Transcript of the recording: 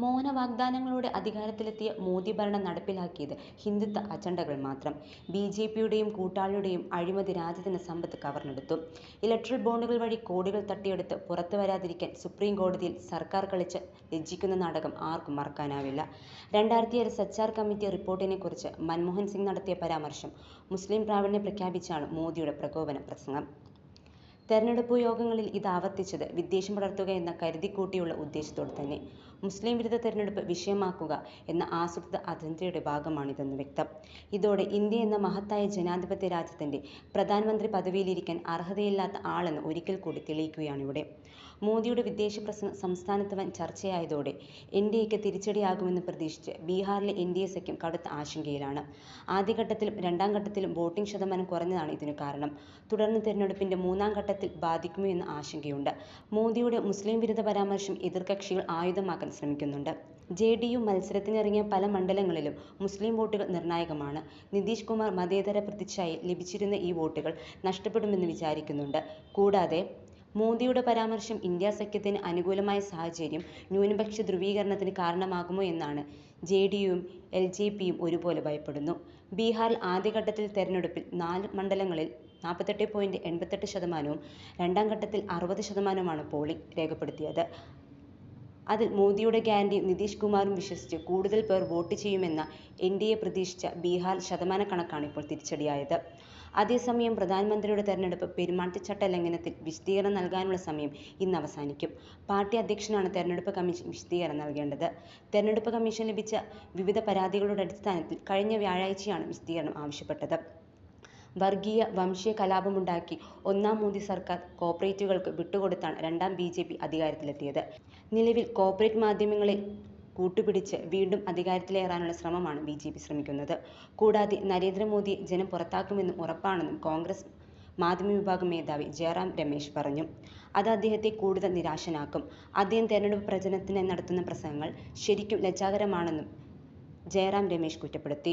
മൗന വാഗ്ദാനങ്ങളോടെ അധികാരത്തിലെത്തിയ മോദി ഭരണം നടപ്പിലാക്കിയത് ഹിന്ദുത്വ അജണ്ടകൾ മാത്രം. ബി ജെ പിയുടെയും കൂട്ടാളിയുടെയും അഴിമതി രാജ്യത്തിന്റെ സമ്പത്ത് കവർന്നെടുത്തു. ഇലക്ട്രൽ ബോണ്ടുകൾ വഴി കോടികൾ തട്ടിയെടുത്ത് പുറത്തു വരാതിരിക്കാൻ സുപ്രീം കോടതിയിൽ സർക്കാർ കളിച്ച ലജ്ജിക്കുന്ന നാടകം ആർക്കും മറക്കാനാവില്ല. രണ്ടായിരത്തിയേഴ് സച്ചാർ കമ്മിറ്റി റിപ്പോർട്ടിനെക്കുറിച്ച് മൻമോഹൻ സിംഗ് നടത്തിയ പരാമർശം മുസ്ലിം പ്രാവീണ്യം പ്രഖ്യാപിച്ചാണ് മോദിയുടെ പ്രകോപന പ്രസംഗം. തെരഞ്ഞെടുപ്പു യോഗങ്ങളിൽ ഇത് ആവർത്തിച്ചത് വിദ്വേഷം പടർത്തുകയെന്ന കരുതിക്കൂട്ടിയുള്ള ഉദ്ദേശത്തോടെ തന്നെ. മുസ്ലിം വിരുദ്ധ തെരഞ്ഞെടുപ്പ് വിഷയമാക്കുക എന്ന ആസൂത്രിത അജണ്ടയുടെ ഭാഗമാണിതെന്ന് വ്യക്തം. ഇതോടെ ഇന്ത്യ എന്ന മഹത്തായ ജനാധിപത്യ രാജ്യത്തിന്റെ പ്രധാനമന്ത്രി പദവിയിലിരിക്കാൻ അർഹതയില്ലാത്ത ആളെന്ന് ഒരിക്കൽ കൂടി തെളിയിക്കുകയാണിവിടെ. മോദിയുടെ വിദേശ പ്രസംഗം സംസ്ഥാനത്ത് വൻ ചർച്ചയായതോടെ എൻ ഡി എക്ക് തിരിച്ചടിയാകുമെന്ന് പ്രതീക്ഷിച്ച് ബീഹാറിലെ എൻ ഡി എ സഖ്യം കടുത്ത ആശങ്കയിലാണ്. ആദ്യഘട്ടത്തിലും രണ്ടാം ഘട്ടത്തിലും വോട്ടിംഗ് ശതമാനം കുറഞ്ഞതാണ് ഇതിനു കാരണം. തുടർന്ന് തെരഞ്ഞെടുപ്പിന്റെ മൂന്നാം ഘട്ടത്തിൽ ബാധിക്കുമോ എന്ന ആശങ്കയുണ്ട്. മോദിയുടെ മുസ്ലിം വിരുദ്ധ പരാമർശം എതിർകക്ഷികൾ ആയുധമാക്കാൻ ശ്രമിക്കുന്നുണ്ട്. ജെ ഡി യു മത്സരത്തിനിറങ്ങിയ പല മണ്ഡലങ്ങളിലും മുസ്ലിം വോട്ടുകൾ നിർണായകമാണ്. നിതീഷ് കുമാർ മതേതര പ്രതിച്ഛായയിൽ ലഭിച്ചിരുന്ന ഈ വോട്ടുകൾ നഷ്ടപ്പെടുമെന്ന് വിചാരിക്കുന്നുണ്ട്. കൂടാതെ മോദിയുടെ പരാമർശം ഇന്ത്യ സഖ്യത്തിന് അനുകൂലമായ സാഹചര്യം ന്യൂനപക്ഷ ധ്രുവീകരണത്തിന് കാരണമാകുമോ എന്നാണ് ജെഡിയുവും എൽജെപിയും ഒരുപോലെ ഭയപ്പെടുന്നു. ബീഹാറിൽ ആദ്യഘട്ടത്തിൽ തെരഞ്ഞെടുപ്പിൽ നാല് മണ്ഡലങ്ങളിൽ നാൽപ്പത്തെട്ട് പോയിന്റ് എൺപത്തെട്ട് ശതമാനവും രണ്ടാം ഘട്ടത്തിൽ അറുപത് ശതമാനവുമാണ് പോളിംഗ് രേഖപ്പെടുത്തിയത്. അതിൽ മോദിയുടെ ഗ്യാരണ്ടിയും നിതീഷ് കുമാറും വിശ്വസിച്ച് കൂടുതൽ പേർ വോട്ട് ചെയ്യുമെന്ന എൻ ഡി എ പ്രതീക്ഷിച്ച ബീഹാർ ശതമാനക്കണക്കാണ് ഇപ്പോൾ തിരിച്ചടിയായത്. അതേസമയം പ്രധാനമന്ത്രിയുടെ തെരഞ്ഞെടുപ്പ് പെരുമാറ്റച്ചട്ട ലംഘനത്തിൽ വിശദീകരണം നൽകാനുള്ള സമയം ഇന്ന് അവസാനിക്കും. പാർട്ടി അധ്യക്ഷനാണ് തെരഞ്ഞെടുപ്പ് കമ്മീഷൻ വിശദീകരണം നൽകേണ്ടത്. തെരഞ്ഞെടുപ്പ് കമ്മീഷൻ ലഭിച്ച വിവിധ പരാതികളുടെ അടിസ്ഥാനത്തിൽ കഴിഞ്ഞ വ്യാഴാഴ്ചയാണ് വിശദീകരണം ആവശ്യപ്പെട്ടത്. വർഗീയ, വംശീയ കലാപമുണ്ടാക്കി ഒന്നാം മോദി സർക്കാർ കോർപ്പറേറ്റുകൾക്ക് വിട്ടുകൊടുത്താണ് രണ്ടാം ബി ജെ പി അധികാരത്തിലെത്തിയത്. നിലവിൽ കോർപ്പറേറ്റ് മാധ്യമങ്ങളെ കൂട്ടുപിടിച്ച് വീണ്ടും അധികാരത്തിലേറാനുള്ള ശ്രമമാണ് ബി ജെ പി ശ്രമിക്കുന്നത്. കൂടാതെ നരേന്ദ്ര മോദിയെ ജനം പുറത്താക്കുമെന്ന് ഉറപ്പാണെന്നും കോൺഗ്രസ് മാധ്യമവിഭാഗം മേധാവി ജയറാം രമേശ് പറഞ്ഞു. അത് അദ്ദേഹത്തെ കൂടുതൽ നിരാശനാക്കും. അദ്ദേഹം തെരഞ്ഞെടുപ്പ് പ്രചരണത്തിനായി നടത്തുന്ന പ്രസംഗങ്ങൾ ശരിക്കും ലജ്ജാകരമാണെന്നും ജയറാം രമേശ് കുറ്റപ്പെടുത്തി.